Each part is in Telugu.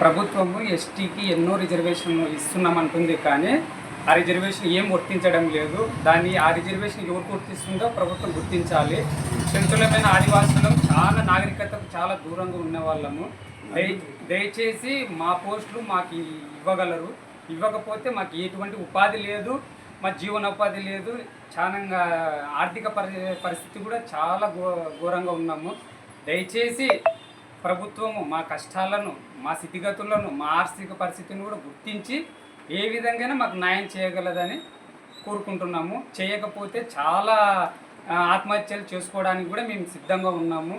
ప్రభుత్వము ఎస్టీకి ఎన్నో రిజర్వేషన్లు ఇస్తున్నామంటుంది కానీ ఆ రిజర్వేషన్ ఏం వర్తించడం లేదు. దాన్ని ఆ రిజర్వేషన్ ఎవరు గుర్తిస్తుందో ప్రభుత్వం గుర్తించాలి. చెంచులమైన ఆదివాసులం చాలా నాగరికతకు చాలా దూరంగా ఉన్న వాళ్ళము దయ దయచేసి మా పోస్టులు మాకు ఇవ్వగలరు. ఇవ్వకపోతే మాకు ఎటువంటి ఉపాధి లేదు. మా జీవనోపాధి లేదు. చాలా ఆర్థిక పరి పరిస్థితి కూడా చాలా ఘో ఘోరంగా ఉన్నాము. దయచేసి ప్రభుత్వము మా కష్టాలను మా స్థితిగతులను మా ఆర్థిక పరిస్థితిని కూడా గుర్తించి ఏ విధంగానే మాకు న్యాయం చేయగలదని కోరుకుంటున్నాము. చేయకపోతే చాలా ఆత్మహత్యలు చేసుకోవడానికి కూడా మేము సిద్ధంగా ఉన్నాము.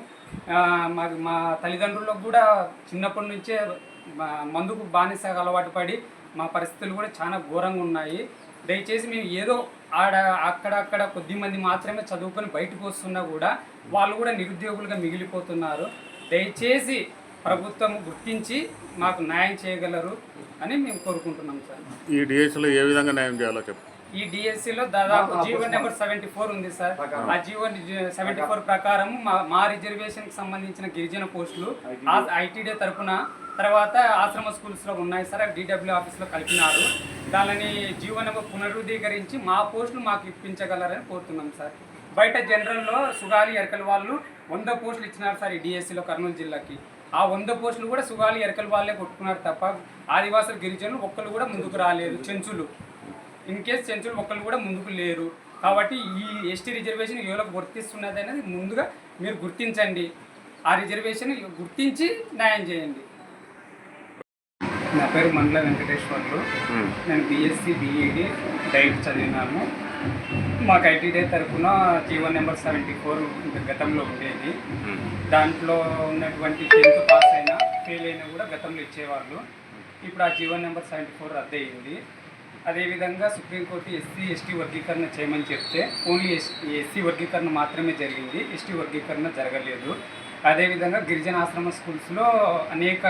మాకు మా మా తల్లిదండ్రులకు కూడా చిన్నప్పటి నుంచే మందుకు బానిసగా అలవాటు పడి మా పరిస్థితులు కూడా చాలా ఘోరంగా ఉన్నాయి. దయచేసి మేము ఏదో ఆడ అక్కడక్కడ కొద్ది మంది మాత్రమే చదువుకొని బయటకు వస్తున్నా కూడా వాళ్ళు కూడా నిరుద్యోగులుగా మిగిలిపోతున్నారు. దయచేసి ప్రభుత్వం గుర్తించి మాకు న్యాయం చేయగలరు అని మేము కోరుకుంటున్నాం సార్. ఈ డిఎస్లో ఏ విధంగా న్యాయం చేయాలో చెప్పు. ఈ డిఎస్సిలో దాదాపు జీవో నెంబర్ సెవెంటీ ఫోర్ ఉంది సార్. ఆ జీవో సెవెంటీ ఫోర్ ప్రకారం మా మా రిజర్వేషన్కి సంబంధించిన గిరిజన పోస్టులు ఐటీడీ తరపున తర్వాత ఆశ్రమ స్కూల్స్లో ఉన్నాయి సార్ డిడబ్ల్యూ ఆఫీస్లో కలిపినారు. దానిని జీవో నెంబర్ పునరుద్ధీకరించి మా పోస్టులు మాకు ఇప్పించగలరని కోరుతున్నాం సార్. బయట జనరల్లో సుగాలి ఎరకల వాళ్ళు వంద పోస్టులు ఇచ్చినారు సార్ ఈ డిఎస్సిలో కర్నూలు జిల్లాకి. ఆ వంద పోస్టులు కూడా సుగాలి ఎరకల వాళ్ళే కొట్టుకున్నారు తప్ప ఆదివాసులు గిరిజనులు ఒక్కరు కూడా ముందుకు రాలేదు చెంచులు. ఇన్ కేస్ చెంచులు ఒక్కరు కూడా ముందుకు లేరు. కాబట్టి ఈ ఎస్టీ రిజర్వేషన్ ఎవరికి వర్తిస్తున్నది అనేది ముందుగా మీరు గుర్తించండి. ఆ రిజర్వేషన్ గుర్తించి న్యాయం చేయండి. నా పేరు మండల వెంకటేశ్వర్లు. నేను బీఎస్సీ బీఈడి డైట్ చదివినాను. మాకు ఐటీడీ తరఫున జీవో నెంబర్ సెవెంటీ ఫోర్ గతంలో ఉండేది. దాంట్లో ఉన్నటువంటి టెన్త్ పాస్ అయినా ఫెయిల్ అయినా కూడా గతంలో ఇచ్చేవాళ్ళు. ఇప్పుడు ఆ జీవో నెంబర్ సెవెంటీ ఫోర్ రద్దు అయింది అదేవిధంగా సుప్రీంకోర్టు ఎస్సీ ఎస్టీ వర్గీకరణ చేయమని చెప్తే ఓన్లీ ఎస్టీ ఎస్సీ వర్గీకరణ మాత్రమే జరిగింది. ఎస్టీ వర్గీకరణ జరగలేదు. అదేవిధంగా గిరిజన ఆశ్రమ స్కూల్స్లో అనేక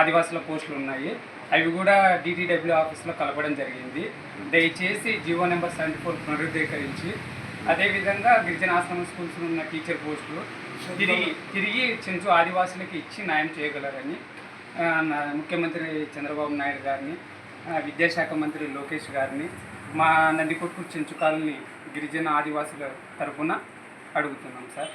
ఆదివాసుల పోస్టులు ఉన్నాయి. అవి కూడా డిటిడబ్ల్యూ ఆఫీస్లో కలపడం జరిగింది. దయచేసి జీవో నెంబర్ సెవెంటీ ఫోర్ పునరుద్ధీకరించి అదేవిధంగా గిరిజన ఆశ్రమ స్కూల్స్లో ఉన్న టీచర్ పోస్టులు తిరిగి తిరిగి చెంచు ఆదివాసులకి ఇచ్చి న్యాయం చేయగలరని నా ముఖ్యమంత్రి చంద్రబాబు నాయుడు గారిని విద్యాశాఖ మంత్రి లోకేష్ గారిని మా నందికొట్టు చెంచు కాలనీ గిరిజన ఆదివాసుల తరఫున అడుగుతున్నాం సార్.